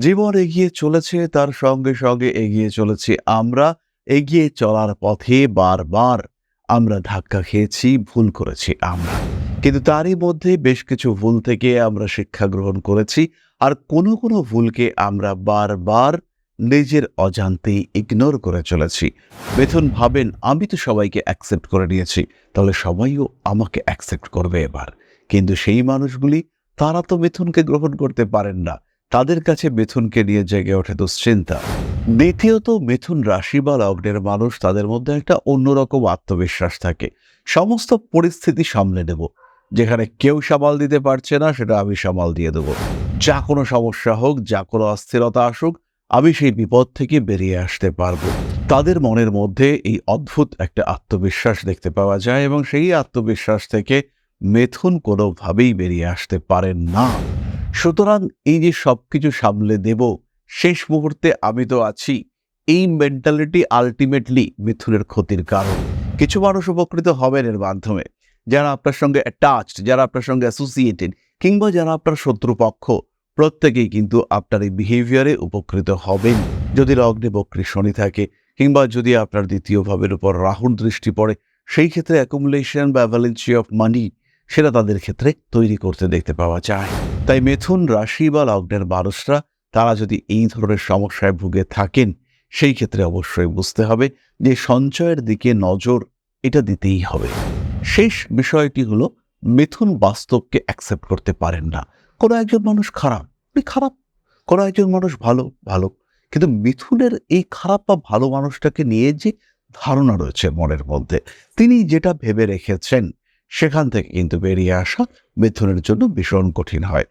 জীবন এগিয়ে চলেছে, তার সঙ্গে সঙ্গে এগিয়ে চলেছি আমরা। এগিয়ে চলার পথে বারবার আমরা ধাক্কা খেয়েছি, ভুল করেছি আমরা। কিন্তু তারই মধ্যে বেশ কিছু ভুল থেকে আমরা শিক্ষা গ্রহণ করেছি আর কোনো কোনো ভুলকে আমরা বারবার নিজের অজান্তেই ইগনোর করে চলেছি। বেথন ভাবেন, আমি তো সবাইকে অ্যাকসেপ্ট করে নিয়েছি, তাহলে সবাইও আমাকে অ্যাকসেপ্ট করবে এবার। কিন্তু সেই মানুষগুলি, তারা তো মিথুনকে গ্রহণ করতে পারেন না। তাদের কাছে মিথুনকে নিয়ে জেগে ওঠে দুশ্চিন্তা। দ্বিতীয়ত, মিথুন রাশি বা লগ্নের মানুষ তাদের মধ্যে একটা অন্যরকম আত্মবিশ্বাস থাকে। সমস্ত পরিস্থিতি সামলে নেব। যেখানে কেউ সামাল দিতে পারছে না, সেটা আমি সামাল দিয়ে দেবো। যা কোনো সমস্যা হোক, যা কোনো অস্থিরতা আসুক, আমি সেই বিপদ থেকে বেরিয়ে আসতে পারব। তাদের মনের মধ্যে এই অদ্ভুত একটা আত্মবিশ্বাস দেখতে পাওয়া যায় এবং সেই আত্মবিশ্বাস থেকে মেথুন কোনোভাবেই বেরিয়ে আসতে পারেন না। সুতরাং এই যে সবকিছু সামলে দেব শেষ মুহূর্তে আমি তো আছি। এই মেন্টালিটি আলটিমেটলি মিথুনের ক্ষতির কারণ। কিছু মানুষ উপকৃত হবেন এর মাধ্যমে। যারা আপনার সঙ্গে অ্যাটাচড যারা আপনার সঙ্গে অ্যাসোসিয়েটেড কিংবা যারা আপনার শত্রুপক্ষ, প্রত্যেকেই কিন্তু আপনার এই বিহেভিয়ারে উপকৃত হবেন। যদি লগ্নে বক্রী শনি থাকে, কিংবা যদি আপনার দ্বিতীয় ভাবের উপর রাহুর দৃষ্টি পড়ে, সেই ক্ষেত্রে অ্যাকুমুলেশন বা ভ্যালেন্সি অফ মানি সেটা তাদের ক্ষেত্রে তৈরি করতে দেখতে পাওয়া যায়। তাই মেথুন রাশি বা লগ্নের মানুষরা, তারা যদি এই ধরনের সমস্যায় ভুগে থাকেন, সেই ক্ষেত্রে অবশ্যই বুঝতে হবে যে সঞ্চয়ের দিকে নজর এটা দিতেই হবে। শেষ বিষয়টি হলো, মিথুন বাস্তবকে অ্যাকসেপ্ট করতে পারেন না। কোনো একজন মানুষ খারাপ, উনি খারাপ। কোনো একজন মানুষ ভালো ভালো। কিন্তু মিথুনের এই খারাপ বা ভালো মানুষটাকে নিয়ে যে ধারণা রয়েছে মনের মধ্যে, তিনি যেটা ভেবে রেখেছেন সেখান থেকে কিন্তু বেরিয়ে আসা মিথুনের জন্য ভীষণ কঠিন হয়।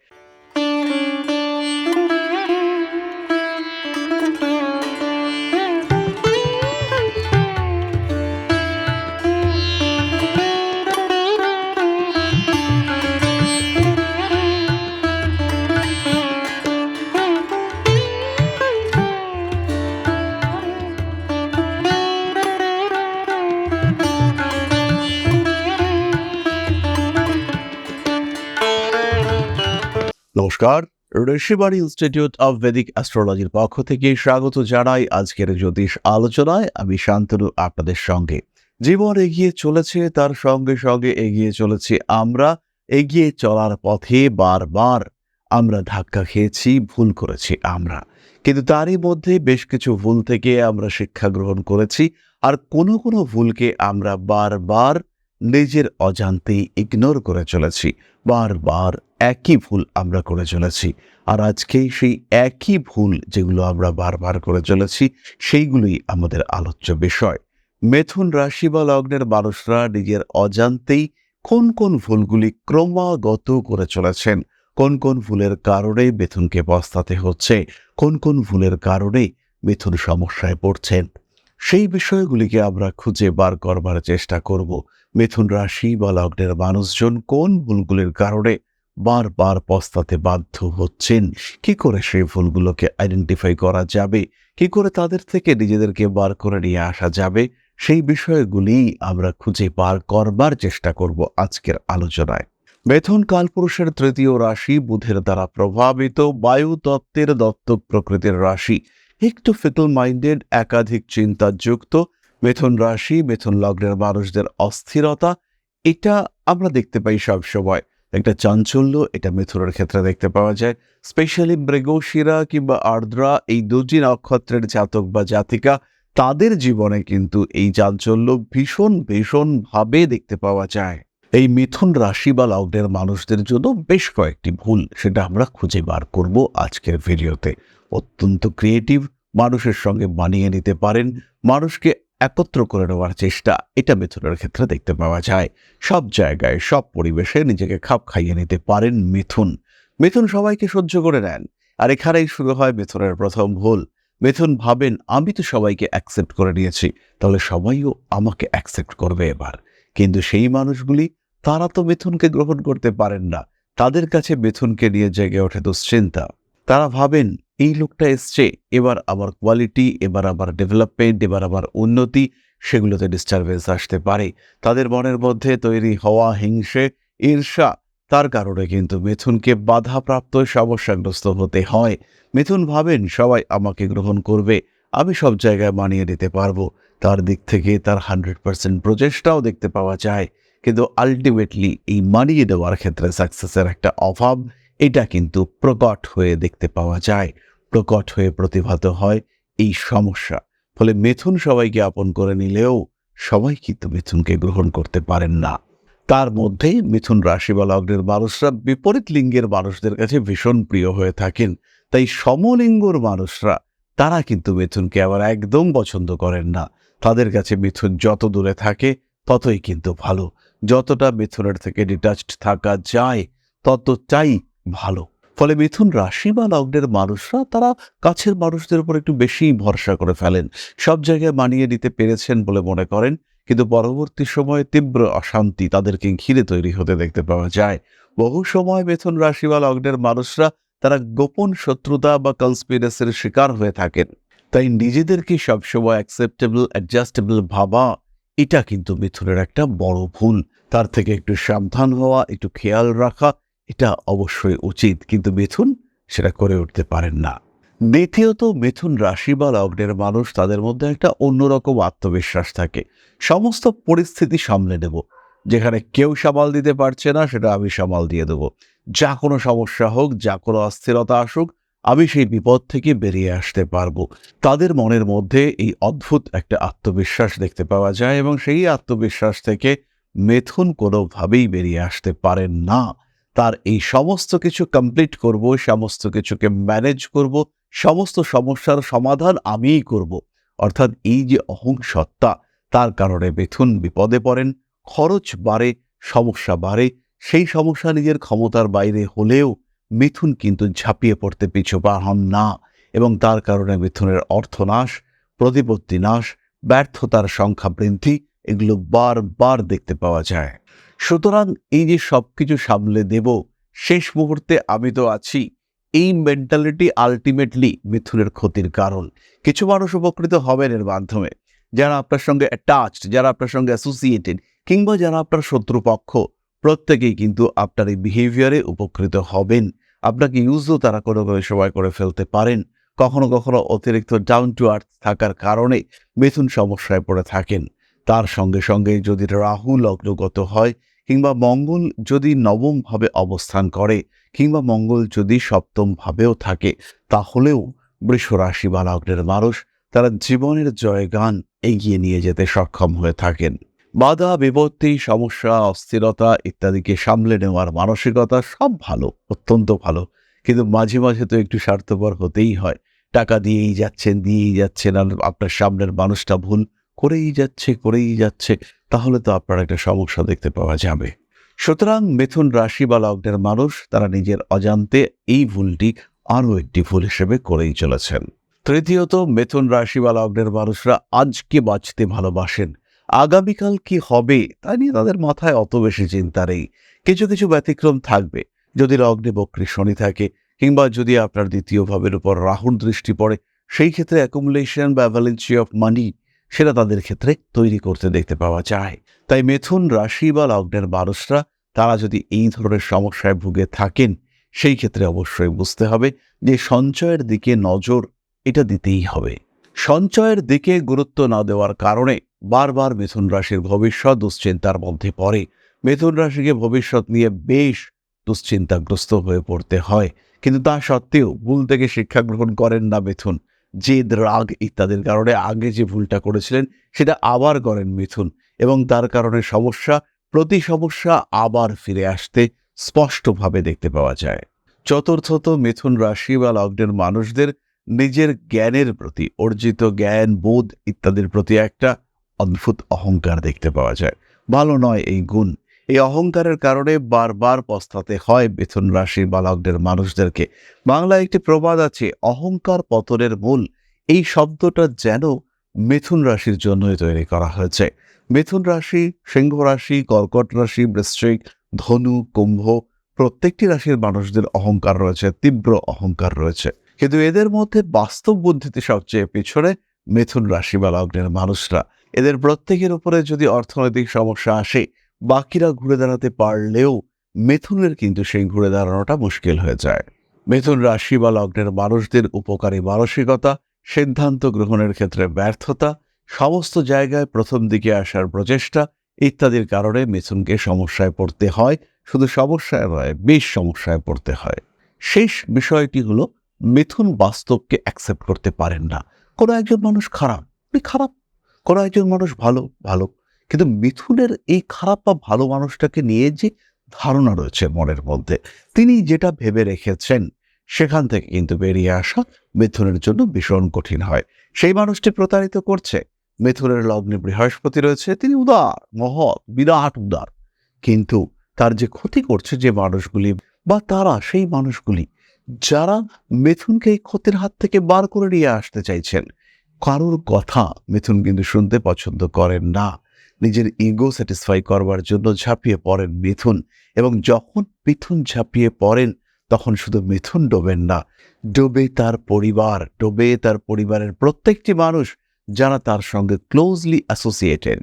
নমস্কার। ঋষিবাণী ইনস্টিটিউট অফ ভেদিক অ্যাস্ট্রোলজির পক্ষ থেকে স্বাগত জানাই আজকের জ্যোতিষ আলোচনায়। আমি শান্তনু, আপনাদের সঙ্গে। জীবন এগিয়ে চলেছে, তার সঙ্গে সঙ্গে এগিয়ে চলেছি আমরা। এগিয়ে চলার পথে বারবার আমরা ধাক্কা খেয়েছি, ভুল করেছি আমরা। কিন্তু তারই মধ্যে বেশ কিছু ভুল থেকে আমরা শিক্ষা গ্রহণ করেছি। আর কোনো কোনো ভুলকে আমরা বারবার নিজের অজান্তেই ইগনোর করে চলেছি। বারবার একই ভুল আমরা করে চলেছি। আর আজকেই সেই একই ভুল যেগুলো আমরা বারবার করে চলেছি, সেইগুলোই আমাদের আলোচ্য বিষয়। মেথুন রাশি বা লগ্নের মানুষরা নিজের অজান্তেই কোন কোন ভুলগুলি ক্রমাগত করে চলেছেন? কোন কোন ভুলের কারণে বেথুনকে পস্তাতে হচ্ছে? কোন কোন ভুলের কারণে মিথুন সমস্যায় পড়ছেন? সেই বিষয়গুলিকে আমরা খুঁজে বার করবার চেষ্টা করব। মিথুন রাশি বা লগ্নের মানুষজন কোন ভুলগুলির কারণে বারবার পস্তাতে বাধ্য হচ্ছেন? কি করে সেই ভুলগুলোকে আইডেন্টিফাই করা যাবে? কি করে তাদের থেকে নিজেদেরকে বার করে নিয়ে আসা যাবে? সেই বিষয়গুলি আমরা খুঁজে বার করবার চেষ্টা করব আজকের আলোচনায়। বেথন কালপুরুষের তৃতীয় রাশি বুধের দ্বারা প্রভাবিত বায়ু তত্ত্বের দত্তক প্রকৃতির রাশি। একটু ফিকল মাইন্ডেড, একাধিক চিন্তাযুক্ত মেথুন রাশি, মেথুন লগ্নের মানুষদের অস্থিরতা, এটা আমরা দেখতে পাই সব সময় একটা চাঞ্চল্য, এটা মিথুনের ক্ষেত্রে দেখতে পাওয়া যায়। স্পেশালি মৃগশিরা কিংবা আর্দ্রা, এই দুটি নক্ষত্রের জাতক বা জাতিকা, তাদের জীবনে কিন্তু এই চাঞ্চল্য ভীষণ, ভীষণভাবে দেখতে পাওয়া যায়। এই মিথুন রাশি বা লগ্নের মানুষদের জন্য বেশ কয়েকটি ভুল, সেটা আমরা খুঁজে বার করব আজকের ভিডিওতে। অত্যন্ত ক্রিয়েটিভ মানুষের সঙ্গে মানিয়ে নিতে পারেন, মানুষকে একত্র করে নেওয়ার চেষ্টা। এটা মিথুনের ক্ষেত্রে দেখতে পাওয়া যায়। সব জায়গায়, সব পরিবেশে নিজেকে খাপ খাইয়ে নিতে পারেন মিথুন। মিথুন সবাইকে সহ্য করে নেন। আর এখানেই শুরু হয় মিথুনের প্রথম ভুল। মিথুন ভাবেন, আমি তো সবাইকে অ্যাকসেপ্ট করে নিয়েছি। তাহলে সবাইও আমাকে অ্যাকসেপ্ট করবে এবার। কিন্তু সেই মানুষগুলি, তারা তো মিথুনকে গ্রহণ করতে পারেন না। তাদের কাছে মিথুনকে নিয়ে জেগে ওঠে দুশ্চিন্তা। তারা ভাবেন, এই লোকটা এসছে, এবার আবার কোয়ালিটি এবার আবার ডেভেলপমেন্ট এবার আবার উন্নতি, সেগুলোতে ডিস্টারবেন্স আসতে পারে। তাদের মনের মধ্যে তৈরি হওয়া হিংসে, ঈর্ষা, তার কারণে কিন্তু মিথুনকে বাধাপ্রাপ্ত সমস্যাগ্রস্ত হতে হয়। মিথুন ভাবেন, সবাই আমাকে গ্রহণ করবে, আমি সব জায়গায় মানিয়ে নিতে পারব। তার দিক থেকে তার হান্ড্রেড পার্সেন্ট প্রচেষ্টাও দেখতে পাওয়া যায়। কিন্তু আলটিমেটলি এই মানিয়ে দেওয়ার ক্ষেত্রে সাকসেসের একটা অভাব এটা কিন্তু প্রকট হয়ে দেখতে পাওয়া যায়। প্রকট হয়ে প্রতিভাত হয় এই সমস্যা। ফলে মিথুন সবাইকে আপন করে নিলেও সবাই কিন্তু মিথুনকে গ্রহণ করতে পারেন না। তার মধ্যে মিথুন রাশি বা লগ্নের মানুষরা বিপরীত লিঙ্গের মানুষদের কাছে ভীষণ প্রিয় হয়ে থাকেন। তাই সমলিঙ্গর মানুষরা, তারা কিন্তু মিথুনকে আবার একদম পছন্দ করেন না। তাদের কাছে মিথুন যত দূরে থাকে, ততই কিন্তু ভালো। যতটা মিথুনের থেকে ডিটাচড থাকা যায় ততটাই ভালো। ফলে মিথুন রাশি বা লগ্নের মানুষরা তারা কাছের মানুষদের উপর একটু বেশি ভরসা করে ফেলেন। সব জায়গায় মানিয়ে নিতে পেরেছেন বলে মনে করেন। কিন্তু পরবর্তী সময়ে তীব্র অশান্তি তাদেরকে ঘিরে তৈরি হতে দেখতে পাওয়া যায়। বহু সময় মিথুন রাশি বা লগ্নের মানুষরা তারা গোপন শত্রুতা বা কনস্পিরেসির শিকার হয়ে থাকেন। তাই নিজেদেরকে সবসময় অ্যাকসেপ্টেবল অ্যাডজাস্টেবল ভাবা, এটা কিন্তু মিথুনের একটা বড় ভুল। তার থেকে একটু সাবধান হওয়া, একটু খেয়াল রাখা এটা অবশ্যই উচিত, কিন্তু মিথুন সেটা করে উঠতে পারেন না। দ্বিতীয়ত, মিথুন রাশি বা লগ্নের মানুষ তাদের মধ্যে একটা অন্যরকম আত্মবিশ্বাস থাকে। সমস্ত পরিস্থিতি সামলে নেব। যেখানে কেউ সামাল দিতে পারছে না, সেটা আমি সামাল দিয়ে দেবো। যা কোনো সমস্যা হোক, যা কোনো অস্থিরতা আসুক, আমি সেই বিপদ থেকে বেরিয়ে আসতে পারব। তাদের মনের মধ্যে এই অদ্ভুত একটা আত্মবিশ্বাস দেখতে পাওয়া যায় এবং সেই আত্মবিশ্বাস থেকে মেথুন কোনোভাবেই বেরিয়ে আসতে পারেন না। তার এই সমস্ত কিছু কমপ্লিট করব, সমস্ত কিছুকে ম্যানেজ করব, সমস্ত সমস্যার সমাধান আমিই করব। অর্থাৎ এই যে অহংসত্তা, তার কারণে মিথুন বিপদে পড়েন, খরচ বাড়ে, সমস্যা বাড়ে, সেই সমস্যা নিজের ক্ষমতার বাইরে হলেও মিথুন কিন্তু ঝাঁপিয়ে পড়তে পিছু হন না এবং তার কারণে মিথুনের অর্থনাশ, প্রতিপত্তি নাশ, ব্যর্থতার সংখ্যা বৃদ্ধি এগুলো বারবার দেখতে পাওয়া যায়। সুতরাং এই যে সব কিছু সামলে দেব শেষ মুহূর্তে আমি তো আছি। এই মেন্টালিটি আলটিমেটলি মিথুনের ক্ষতির কারণ। কিছু মানুষ উপকৃত হবেন এর মাধ্যমে। যারা আপনার সঙ্গে অ্যাটাচড যারা আপনার সঙ্গে অ্যাসোসিয়েটেড কিংবা যারা আপনার শত্রুপক্ষ, প্রত্যেকেই কিন্তু আপনার এই বিহেভিয়ারে উপকৃত হবেন। আপনাকে ইউজও তারা কোনো কোনো সময় করে ফেলতে পারেন। কখনো কখনো অতিরিক্ত ডাউন টু আর্থ থাকার কারণে মিথুন সমস্যায় পড়ে থাকেন। তার সঙ্গে সঙ্গে যদি রাহু লগ্নগত হয় কিংবা মঙ্গল যদি নবমভাবে অবস্থান করে, কিংবা মঙ্গল যদি সপ্তমভাবেও থাকে, তাহলেও বৃষ রাশি বা লগ্নের মানুষ তারা জীবনের জয়গান এগিয়ে নিয়ে যেতে সক্ষম হয়ে থাকেন। বাধা, বিপত্তি, সমস্যা, অস্থিরতা ইত্যাদিকে সামলে নেওয়ার মানসিকতা সব ভালো, অত্যন্ত ভালো। কিন্তু মাঝে মাঝে তো একটু স্বার্থপর হতেই হয়। টাকা দিয়েই যাচ্ছেন দিয়েই যাচ্ছেন, আর আপনার সামনের মানুষটা ভুল করেই যাচ্ছে করেই যাচ্ছে, তাহলে তো আপনার একটা সমস্যা দেখতে পাওয়া যাবে। সুতরাং মিথুন রাশি বা লগ্নের মানুষ, তারা নিজের অজান্তে এই ভুলটি আরও একটি ভুল হিসেবে করেই চলেছেন। তৃতীয়ত, মিথুন রাশি বা লগ্নের মানুষরা আজকে বাঁচতে ভালোবাসেন। আগামীকাল কি হবে, তা নিয়ে তাদের মাথায় অত বেশি চিন্তা নেই। কিছু কিছু ব্যতিক্রম থাকবে। যদি লগ্নে বক্রী শনি থাকে, কিংবা যদি আপনার দ্বিতীয় ভাবের উপর রাহুর দৃষ্টি পড়ে, সেই ক্ষেত্রে অ্যাকুমুলেশন বা অ্যাভালেন্সি অফ মানি সেটা তাদের ক্ষেত্রে তৈরি করতে দেখতে পাওয়া যায়। তাই মেথুন রাশি বা লগ্নের মানুষরা, তারা যদি এই ধরনের সমস্যায় ভুগে থাকেন, সেই ক্ষেত্রে অবশ্যই বুঝতে হবে যে সঞ্চয়ের দিকে নজর এটা দিতেই হবে। সঞ্চয়ের দিকে গুরুত্ব না দেওয়ার কারণে বারবার মিথুন রাশির ভবিষ্যৎ দুশ্চিন্তার মধ্যে পড়ে। মিথুন রাশিকে ভবিষ্যৎ নিয়ে বেশ দুশ্চিন্তাগ্রস্ত হয়ে পড়তে হয়। কিন্তু তা সত্ত্বেও ভুল থেকে শিক্ষা গ্রহণ করেন না মিথুন। জেদ, রাগ ইত্যাদির কারণে আগে যে ভুলটা করেছিলেন সেটা আবার করেন মিথুন এবং তার কারণে সমস্যা, প্রতি সমস্যা আবার ফিরে আসতে স্পষ্টভাবে দেখতে পাওয়া যায়। চতুর্থত মিথুন রাশি বা লগ্নের মানুষদের নিজের জ্ঞানের প্রতি, অর্জিত জ্ঞান, বোধ ইত্যাদির প্রতি একটা অদ্ভুত অহংকার দেখতে পাওয়া যায়। ভালো নয় এই গুণ। এই অহংকারের কারণে বারবার পস্তাতে হয় মিথুন রাশির বালকদের মানুষদেরকে। বাংলায় একটি প্রবাদ আছে, অহংকার পতনের মূল। এই শব্দটা যেন মিথুন রাশির জন্যই তৈরি করা হয়েছে। মিথুন রাশি, সিংহ রাশি, কর্কট রাশি, বৃশ্চিক, ধনু, কুম্ভ, প্রত্যেকটি রাশির মানুষদের অহংকার রয়েছে, তীব্র অহংকার রয়েছে। কিন্তু এদের মধ্যে বাস্তব বুদ্ধিতে সবচেয়ে পিছনে মিথুন রাশি বা লগ্নের মানুষরা। এদের প্রত্যেকের উপরে যদি অর্থনৈতিক সমস্যা আসে বাকিরা ঘুরে দাঁড়াতে পারলেও মিথুনের কিন্তু সেই ঘুরে দাঁড়ানোটা মুশকিল হয়ে যায়। মিথুন রাশি বা লগ্নের মানুষদের উপকারী মানসিকতা, সিদ্ধান্ত গ্রহণের ক্ষেত্রে ব্যর্থতা, সমস্ত জায়গায় প্রথম দিকে আসার প্রচেষ্টা ইত্যাদির কারণে মিথুনকে সমস্যায় পড়তে হয়। শুধু সমস্যায় নয়, বেশ সমস্যায় পড়তে হয়। শেষ বিষয়টি হলো, মিথুন বাস্তবকে অ্যাকসেপ্ট করতে পারেন না। কোনো একজন মানুষ খারাপ খারাপ। কোনো একজন মানুষ ভালো ভালো। কিন্তু মিথুনের এই খারাপ বা ভালো মানুষটাকে নিয়ে যে ধারণা রয়েছে মনের মধ্যে, তিনি যেটা ভেবে রেখেছেন, সেখান থেকে কিন্তু বেরিয়ে আসা মিথুনের জন্য ভীষণ কঠিন হয়। সেই মানুষটি প্রতারিত করছে। মিথুনের লগ্নে বৃহস্পতি রয়েছে, তিনি উদার, মহৎ, বিরাট উদার। কিন্তু তার যে ক্ষতি করছে যে মানুষগুলি বা তারা সেই মানুষগুলি, যারা মিথুনকে এই ক্ষতির হাত থেকে বার করে নিয়ে আসতে চাইছেন কারোর কথা মিথুন কিন্তু শুনতে পছন্দ করেন না। নিজের ইগো স্যাটিসফাই করবার জন্য ঝাঁপিয়ে পড়েন মিথুন এবং যখন মিথুন ঝাঁপিয়ে পড়েন, তখন শুধু মিথুন ডোবেন না, ডোবে তার পরিবার, ডোবে তার পরিবারের প্রত্যেকটি মানুষ যারা তার সঙ্গে ক্লোজলি অ্যাসোসিয়েটেড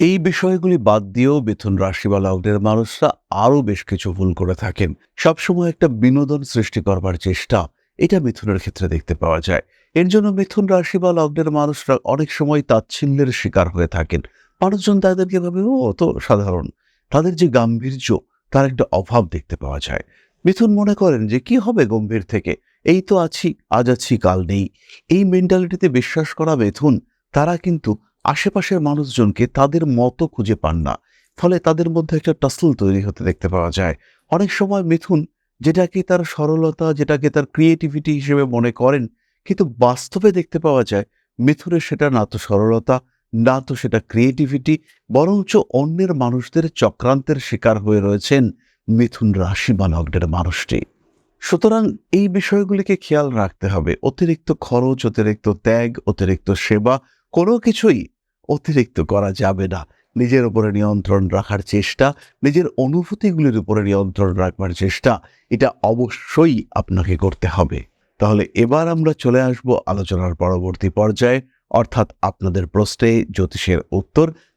এই বিষয়গুলি বাদ দিয়েও মিথুন রাশি বা লগ্নের মানুষরা আরও বেশ কিছু ভুল করে থাকেন। সবসময় একটা বিনোদন সৃষ্টি করবার চেষ্টা, এটা মিথুনের ক্ষেত্রে দেখতে পাওয়া যায়। এর জন্য মিথুন রাশি বা লগ্নের মানুষরা অনেক সময় তাচ্ছিল্যের শিকার হয়ে থাকেন। মানুষজন তাদেরকে ভাবে, ও, তো সাধারণ। তাদের যে গাম্ভীর্য, তার একটা অভাব দেখতে পাওয়া যায়। মিথুন মনে করেন যে, কি হবে গম্ভীর থেকে? এই তো আছি, আজ আছি, কাল নেই। এই মেন্টালিটিতে বিশ্বাস করা মিথুন, তারা কিন্তু আশেপাশের মানুষজনকে তাদের মতো খুঁজে পান না। ফলে তাদের মধ্যে একটা টাসল তৈরি হতে দেখতে পাওয়া যায়। অনেক সময় মিথুন, যেটাকে তার সরলতা, যেটাকে তার ক্রিয়েটিভিটি হিসেবে মনে করেন কিন্তু বাস্তবে দেখতে পাওয়া যায়, মিথুনের সেটা না তো সরলতা, না তো সেটা ক্রিয়েটিভিটি বরঞ্চ অন্যের মানুষদের চক্রান্তের শিকার হয়ে রয়েছেন মিথুন রাশি বা মানুষটি। সুতরাং এই বিষয়গুলিকে খেয়াল রাখতে হবে। অতিরিক্ত খরচ, অতিরিক্ত ত্যাগ, অতিরিক্ত সেবা, কোনো কিছুই অতিরিক্ত করা যাবে না। নিজের উপরে নিয়ন্ত্রণ রাখার চেষ্টা, নিজের অনুভূতিগুলির উপরে নিয়ন্ত্রণ রাখবার চেষ্টা, এটা অবশ্যই আপনাকে করতে হবে। তাহলে এবার আমরা চলে আসব আলোচনার পরবর্তী পর্যায়ে অর্থাৎ আপনাদের প্রশ্নে জ্যোতিষের উত্তর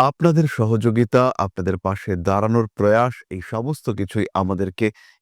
আপনাদের সহযোগিতা আপনাদের পাশে দাঁড়ানোর প্রয়াস এই সমস্ত কিছুই আমাদেরকে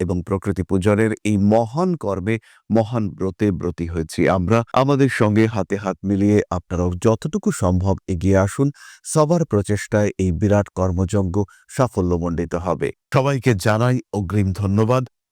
এবং প্রকৃতি পূজনের এই মহান কর্মে মহান ব্রতে ব্রতী হয়েছি আমরা। আমাদের সঙ্গে হাতে হাত মিলিয়ে আপনারাও যতটুকু সম্ভব এগিয়ে আসুন। সবার প্রচেষ্টায় এই বিরাট কর্মযজ্ঞ সাফল্যমণ্ডিত হবে। সবাইকে জানাই অগ্রিম ধন্যবাদ।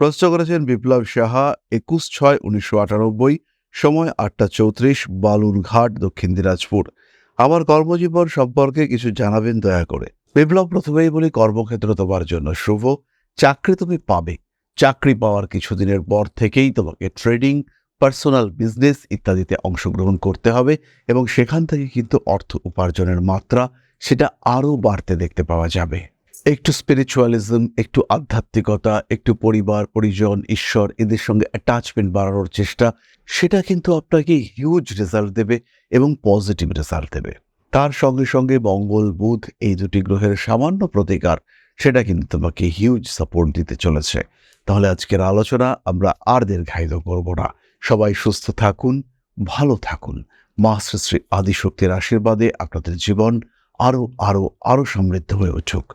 প্রশ্ন করেছেন বিপ্লব সাহা, একুশ ছয় উনিশশো আটানব্বই, সময় আটটা চৌত্রিশ, বালুরঘাট, দক্ষিণ দিনাজপুর। আমার কর্মজীবন সম্পর্কে কিছু জানাবেন দয়া করে। বিপ্লব প্রথমেই বলি, কর্মক্ষেত্র তোমার জন্য শুভ। চাকরি তুমি পাবে। চাকরি পাওয়ার কিছুদিনের পর থেকেই তোমাকে ট্রেডিং, পার্সোনাল বিজনেস ইত্যাদিতে অংশগ্রহণ করতে হবে এবং সেখান থেকে কিন্তু অর্থ উপার্জনের মাত্রা সেটা আরও বাড়তে দেখতে পাওয়া যাবে। একটু স্পিরিচুয়ালিজম একটু আধ্যাত্মিকতা, একটু পরিবার, পরিজন, ঈশ্বর এদের সঙ্গে অ্যাটাচমেন্ট বাড়ানোর চেষ্টা, সেটা কিন্তু আপনাকে হিউজ রেজাল্ট দেবে এবং পজিটিভ রেজাল্ট দেবে। তার সঙ্গে সঙ্গে মঙ্গল, বুধ এই দুটি গ্রহের সামান্য প্রতিকার, সেটা কিন্তু তোমাকে হিউজ সাপোর্ট দিতে চলেছে। তাহলে আজকের আলোচনা আমরা আর দীর্ঘায়িত করব না। সবাই সুস্থ থাকুন, ভালো থাকুন। মা শ্রী আদিশক্তির আশীর্বাদে আপনাদের জীবন আরও আরও আরও সমৃদ্ধ হয়ে উঠুক।